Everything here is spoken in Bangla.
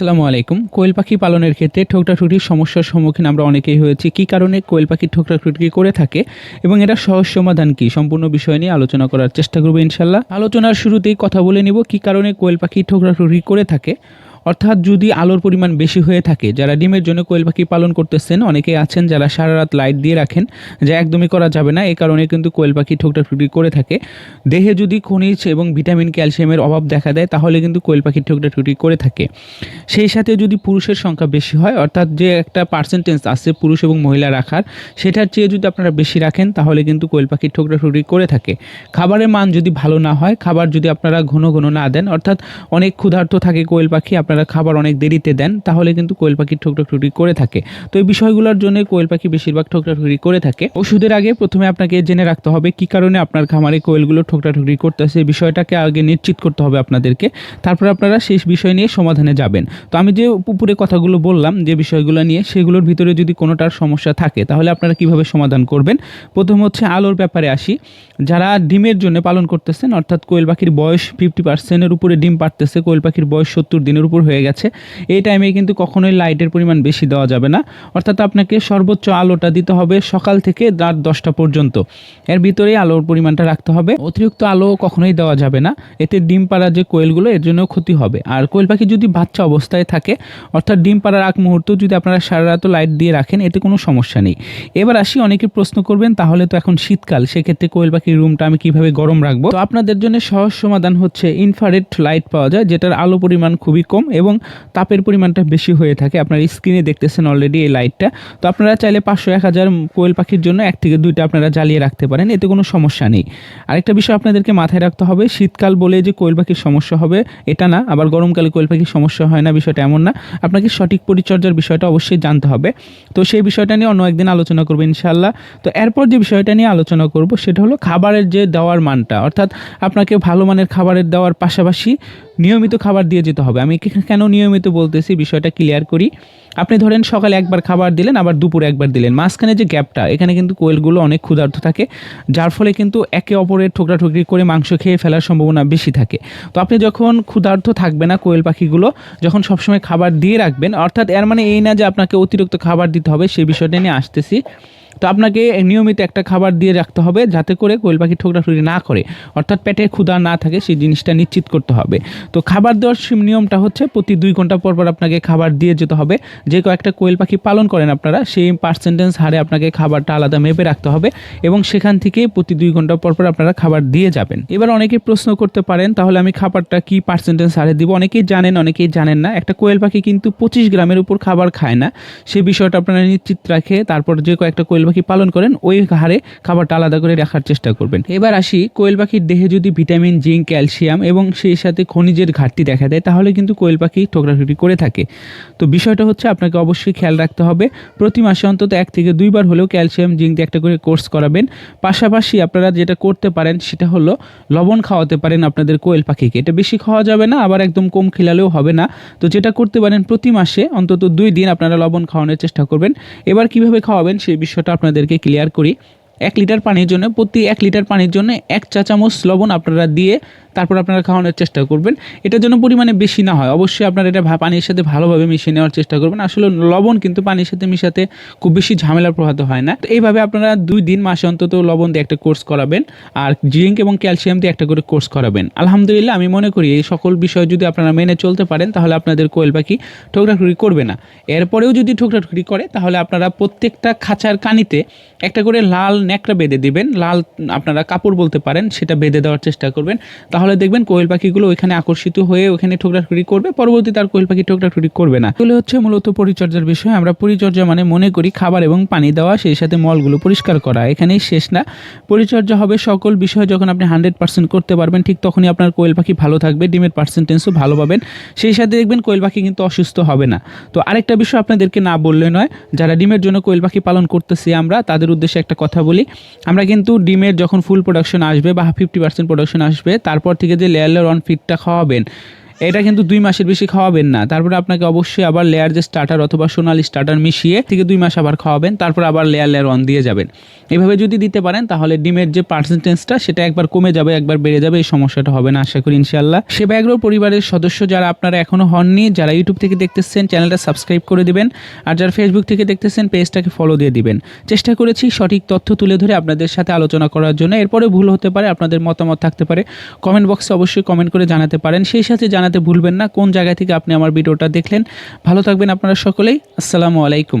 আসসালামু আলাইকুম। কোয়েল পাখি পালনের ক্ষেত্রে ঠোকরাঠুটির সমস্যার সম্মুখীন আমরা অনেকেই হয়েছি। কী কারণে কোয়েল পাখি ঠোকরাঠুটি করে থাকে এবং এটা সহজ সমাধান কি? সম্পূর্ণ বিষয় নিয়ে আলোচনা করার চেষ্টা করব ইনশাল্লাহ আলোচনার শুরুতেই কথা বলে নিব, কী কারণে কোয়েল পাখি ঠোকরাঠুটি করে থাকে? অর্থাৎ যদি আলোর পরিমাণ বেশি হয়ে থাকে, যারা ডিমের জন্য কোয়েল পাখি পালন করতেছেন, অনেকেই আছেন যারা সারা রাত লাইট দিয়ে রাখেন, যা একদমই করা যাবে না। এই কারণে কিন্তু কোয়েল পাখি ঠোকরাঠুটি করে থাকে। দেহে যদি খনিজ এবং ভিটামিন, ক্যালসিয়ামের অভাব দেখা দেয়, তাহলে কিন্তু কোয়েল পাখি ঠোকরাঠুটি করে থাকে। সেই সাথে যদি পুরুষের সংখ্যা বেশি হয়, অর্থাৎ যে একটা পার্সেন্টেজ আছে পুরুষ এবং মহিলা রাখার, সেটার চেয়ে যদি আপনারা বেশি রাখেন, তাহলে কিন্তু কোয়েল পাখি ঠোকরাঠুটি করে থাকে। খাবারের মান যদি ভালো না হয়, খাবার যদি আপনারা ঘন ঘন না দেন, অর্থাৎ অনেক ক্ষুধার্ত থাকে কোয়েল পাখি আপনারা খাবার অনেক দেরিতে দেন, তাহলে কিন্তু কোয়েল পাখি ঠোকরাঠুটি করে থাকে। তো এই বিষয়গুলোর জন্য কোয়েল পাখি বেশিরভাগ ঠোকরাঠুটি করে থাকে। ওষুধের আগে প্রথমে আপনাকে জেনে রাখতে হবে কি কারণে আপনার খামারে কোয়েলগুলো ঠোকরাঠুটি করতেছে এই বিষয়টাকে আগে নিশ্চিত করতে হবে আপনাদেরকে। তারপর আপনারা শেষ বিষয় নিয়ে সমাধানে যাবেন। তো আমি যে উপরে কথাগুলো বললাম, যে বিষয়গুলো নিয়ে, সেগুলোর ভিতরে যদি কোনোটার সমস্যা থাকে, তাহলে আপনারা কীভাবে সমাধান করবেন? প্রথম হচ্ছে আলোর ব্যাপারে আসি। যারা ডিমের জন্য পালন করতেছেন, অর্থাৎ কোয়েল পাখির বয়স ফিফটি পার্সেন্টের উপরে ডিম পারতেছে কোয়েল পাখির বয়স সত্তর দিনের উপর হয়ে গেছে। এই টাইমে কিন্তু কখনোই লাইটের পরিমাণ বেশি দেওয়া যাবে না। অর্থাৎ আপনাকে সর্বোচ্চ আলোটা দিতে হবে সকাল থেকে রাত দশটা পর্যন্ত। এর ভিতরেই আলোর পরিমাণটা রাখতে হবে। অতিরিক্ত আলো কখনোই দেওয়া যাবে না। এতে ডিম পাড়া যে কোয়েলগুলো, এর জন্য ক্ষতি হবে। আর কোয়েল পাখি যদি বাচ্চা অবস্থায় থাকে, অর্থাৎ ডিম পাড়ার আগ মুহূর্ত যদি আপনারা সারা রাত লাইট দিয়ে রাখেন, এতে কোনো সমস্যা নেই। এবার আসি, অনেকে প্রশ্ন করবেন, তাহলে তো এখন শীতকাল, সেক্ষেত্রে কোয়েল পাখির রুমটা আমি কীভাবে গরম রাখব? তো আপনাদের জন্য সহজ সমাধান হচ্ছে ইনফ্রারেড লাইট পাওয়া যায়, যেটার আলো পরিমাণ খুবই কম। এবং তাপের পরিমাণটা বেশি হয়ে থাকে। আপনার স্ক্রিনে দেখতেছেন অলরেডি এই লাইটটা তো আপনারা চাইলে পাঁচশো, এক হাজার কোয়েল পাখির জন্য এক থেকে দুইটা আপনারা জ্বালিয়ে রাখতে পারেন, এতে কোনো সমস্যা নেই। আরেকটা বিষয় আপনাদেরকে মাথায় রাখতে হবে, শীতকাল বলে যে কোয়েল পাখির সমস্যা হবে, এটা না, আবার গরমকালে কোয়েল পাখির সমস্যা হয় না, বিষয়টা এমন না। আপনাকে সঠিক পরিচর্যার বিষয়টা অবশ্যই জানতে হবে। তো সেই বিষয়টা নিয়ে অন্য একদিন আলোচনা করব ইনশাল্লাহ তো এরপর যে বিষয়টা নিয়ে আলোচনা করব, সেটা হলো খাবারের যে দেওয়ার মানটা। অর্থাৎ আপনাকে ভালো মানের খাবারের দেওয়ার পাশাপাশি নিয়মিত খাবার দিয়ে যেতে হবে। আমি কেন নিয়মিত বলতেছি? বিষয়টা ক্লিয়ার করি। আপনি ধরেন সকালে একবার খাবার দিলেন, আবার দুপুরে একবার দিলেন। মাঝখানে যে গ্যাপটা এখানে কিন্তু কোয়েলগুলো অনেক ক্ষুধার্ত থাকে, যার ফলে কিন্তু একে অপরের ঠোকরাঠুকরি করে মাংস খেয়ে ফেলার সম্ভাবনা বেশি থাকে। তো আপনি যখন ক্ষুধার্ত থাকবে না কোয়েল পাখিগুলো, যখন সবসময় খাবার দিয়ে রাখবেন, অর্থাৎ এর মানে এই না যে আপনাকে অতিরিক্ত খাবার দিতে হবে সেই বিষয়টা নিয়ে আসতেছি। তো আপনাকে নিয়মিত একটা খাবার দিয়ে রাখতে হবে যাতে করে কোয়েল পাখি ঠোকরাঠুরি না করে। অর্থাৎ পেটে ক্ষুধা না থাকে সেই জিনিসটা নিশ্চিত করতে হবে। তো খাবার দেওয়ার নিয়মটা হচ্ছে প্রতি দুই ঘণ্টা পর পর আপনাকে খাবার দিয়ে যেতে হবে। যে কয়েকটা কোয়েল পাখি পালন করেন আপনারা, সেই পার্সেন্টেজ হারে আপনাকে খাবারটা আলাদা মেপে রাখতে হবে এবং সেখান থেকে প্রতি দুই ঘণ্টা পর পর আপনারা খাবার দিয়ে যাবেন। এবার অনেকে প্রশ্ন করতে পারেন, তাহলে আমি খাবারটা কি পার্সেন্টেজ হারে দিব? অনেকেই জানেন অনেকেই জানেন না। একটা কোয়েল পাখি কিন্তু পঁচিশ গ্রামের উপর খাবার খায় না। সে বিষয়টা আপনারা নিশ্চিত রাখে, তারপর যে কয়েকটা কোয়েল পাখি পালন করেন, ওই হারে খাবারটা আলাদা করে রাখার চেষ্টা করবেন। এবার আসি, কোয়েল পাখির দেহে যদি ভিটামিন, জিঙ্ক, ক্যালসিয়াম এবং সেই সাথে খনিজের ঘাটতি দেখা দেয়, তাহলে কিন্তু কোয়েল পাখি ঠোকরাঠুটি করে থাকে। তো বিষয়টা হচ্ছে আপনাকে অবশ্যই খেয়াল রাখতে হবে, প্রতি মাসে অন্তত এক থেকে দুইবার হলেও ক্যালসিয়াম, জিঙ্ক একটা করে কোর্স করাবেন। পাশাপাশি আপনারা যেটা করতে পারেন, সেটা হলো লবণ খাওয়াতে পারেন আপনাদের কোয়েল পাখিকে। এটা বেশি খাওয়া যাবে না, আবার একদম কম খেলালেও হবে না। তো যেটা করতে পারেন, প্রতি মাসে অন্তত দুই দিন আপনারা লবণ খাওয়ানোর চেষ্টা করবেন। এবার কীভাবে খাওয়াবেন, সেই বিষয়টা আপনাদেরকে ক্লিয়ার করি। এক লিটার পানির জন্য, প্রতি এক লিটার পানির জন্য এক চা চামচ লবণ আপনারা দিয়ে তারপর আপনারা খাওয়ানোর চেষ্টা করবেন। এটা যেন পরিমাণে বেশি না হয়। অবশ্যই আপনারা এটা পানির সাথে ভালোভাবে মিশিয়ে নেওয়ার চেষ্টা করবেন। আসলে লবণ কিন্তু পানির সাথে মিশাতে খুব বেশি ঝামেলা প্রভাত হয় না। তো এইভাবে আপনারা দুই দিন, মাসে অন্তত লবণ দিয়ে একটা কোর্স করাবেন আর জিঙ্ক এবং ক্যালসিয়াম দিয়ে একটা করে কোর্স করাবেন। আলহামদুলিল্লাহ, আমি মনে করি এই সকল বিষয় যদি আপনারা মেনে চলতে পারেন, তাহলে আপনাদের কোয়েল পাখি ঠোকরাঠুরি করবে না। এরপরেও যদি ঠোকরাঠুরি করে, তাহলে আপনারা প্রত্যেকটা খাঁচার কানিতে একটা করে লাল ন্যাকড়া বেঁধে দিবেন। লাল আপনারা কাপড় বলতে পারেন, সেটা বেঁধে দেওয়ার চেষ্টা করবেন। তাহলে দেখবেন কোয়েল পাখিগুলো ওইখানে আকর্ষিত হয়ে ওখানে ঠোকরাঠুরি করবে, পরবর্তী আর কোয়েল পাখি ঠোকরাঠুরি করবে না। এগুলো হচ্ছে মূলত পরিচর্যার বিষয়। আমরা পরিচর্যা মানে মনে করি খাবার এবং পানি দেওয়া, সেই সাথে মলগুলো পরিষ্কার করা। এখানেই শেষ না। পরিচর্যা হবে সকল বিষয় যখন আপনি হান্ড্রেড পার্সেন্ট করতে পারবেন, ঠিক তখনই আপনার কোয়েল পাখি ভালো থাকবে, ডিমের পার্সেন্টেজও ভালো পাবেন। সেই সাথে দেখবেন কোয়েল পাখি কিন্তু অসুস্থ হবে না। তো আরেকটা বিষয় আপনাদেরকে না বললে নয়, যারা ডিমের জন্য কোয়েল পাখি পালন করতেছি আমরা, তাদের উদ্দেশ্যে একটা কথা বলি। আমরা কিন্তু ডিমের যখন ফুল প্রোডাকশন আসবে বা ফিফটি পার্সেন্ট প্রোডাকশন আসবে, তারপর থেকে যে লেয়ার ওয়ান ফিটটা খাওয়াবেন এটা কিন্তু দুই মাসের বেশি খাওয়াবেন না। তারপরে আপনাকে অবশ্যই আবার লেয়ার যে স্টার্টার অথবা সোনালি স্টার্টার মিশিয়ে থেকে দুই মাস আবার খাওয়াবেন, তারপর আবার লেয়ার লেয়ার অন দিয়ে যাবেন। এভাবে যদি দিতে পারেন, তাহলে ডিমের যে পার্সেন্টেজটা সেটা একবার কমে যাবে, একবার বেড়ে যাবে, এই সমস্যাটা হবে না, আশা করি ইনশাল্লাহ সেবা এগ্রো পরিবারের সদস্য যারা আপনারা এখনও হননি, যারা ইউটিউব থেকে দেখতেছেন, চ্যানেলটা সাবস্ক্রাইব করে দিবেন, আর যারা ফেসবুক থেকে দেখতেছেন পেজটাকে ফলো দিয়ে দিবেন। চেষ্টা করেছি সঠিক তথ্য তুলে ধরে আপনাদের সাথে আলোচনা করার জন্য। এরপরে ভুল হতে পারে, আপনাদের মতামত থাকতে পারে কমেন্ট বক্সে অবশ্যই কমেন্ট করে জানাতে পারেন। সেই সাথে জানাতে ভুলবেন না। কোন জায়গা থেকে আপনি আমার ভিডিওটা দেখলেন। ভালো থাকবেন আপনারা সকলেই। আসসালামু আলাইকুম।